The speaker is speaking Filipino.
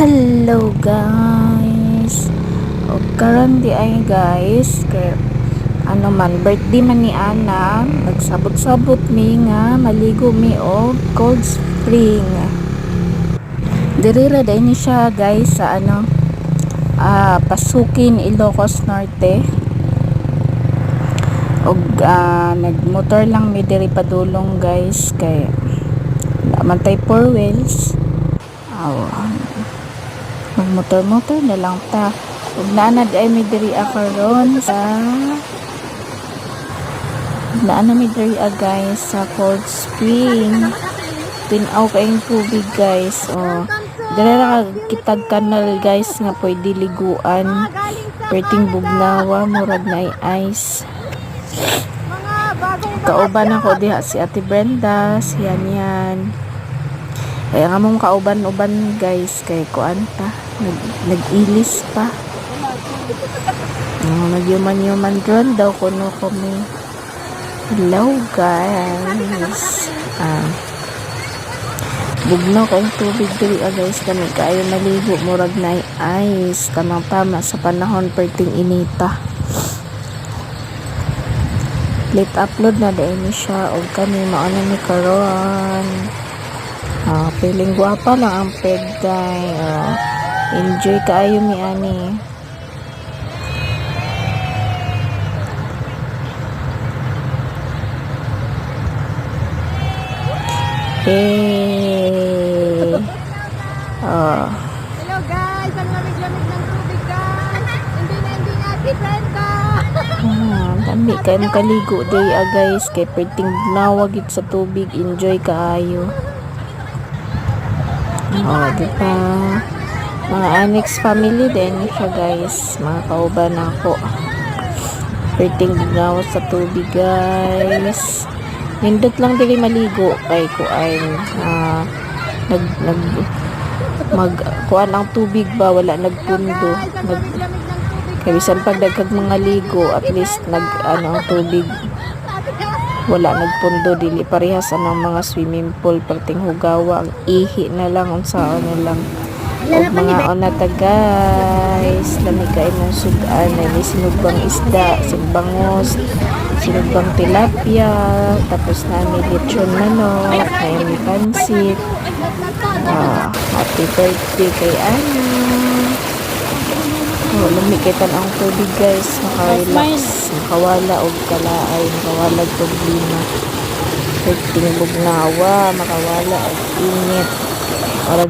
Hello guys. O karon ay guys, ano man birthday man ni Ana, nagsabot-sabot mi nga maligo mi og cold spring. Diri ra day siya guys sa ano ah Pasukin Ilocos Norte. Og ah, nagmotor lang mi diri padulong guys kay naman tay four wheels. Aw, magmotor-motor na lang ta. Ug naanad ay may diri karon sa naana may diri guys sa cold spring. Tinaw kayong tubig guys. Oh. Diri ra kitag kanal guys nga pwede liguan. Perting bugnawa murag na ice. Kauban ako diha si Ate Brenda, si Yan Yan. Kaya nga mong kauban-uban guys, kay kuan pa, nag, nag-ilis pa. Oh, Nagyuman-yuman dron daw kuno kami. Hello guys. Ah. Bugno kayong tubig diri ah, guys kami kayo maligo murag na ice tamang tama sa panahon perting inita. Late upload na dahil siya o kami maano ni karon. Ah, feeling guwapa lang ang pegday. Ah, enjoy kaayo mi ani. Eh. Oh. Hello guys! Ang lamig-lamig ng tubig guys! Hindi na hindi nga si Brenda! Ah, dami kay makaligo day ah, guys kay perting nawagit sa tubig enjoy kaayo. Oh, di ba? Mga annex family din siya guys. Mga kauban ako. Perting bugnaw sa tubig guys. Nindot lang dili maligo kay kuan ah nag nag mag kuan ang tubig ba wala nagpundo nag lamig-lamig ng tubig kaya bisan pag dagkag mga ligo at least nag ano tubig wala nagpundo dili parehas anong mga swimming pool perting hugawa ang ihi na lang unsa ano lang. Og mga onata guys lami kay mong sudan na ni sinugbang isda sinugbangos sinugbang tilapia tapos na may lechon manok may pansit. Ah, happy birthday kay Ana lumikitan ang tubig guys, makarelax, makawala og kalaay, makawala og problema. Perting bugnawa, makawala og init.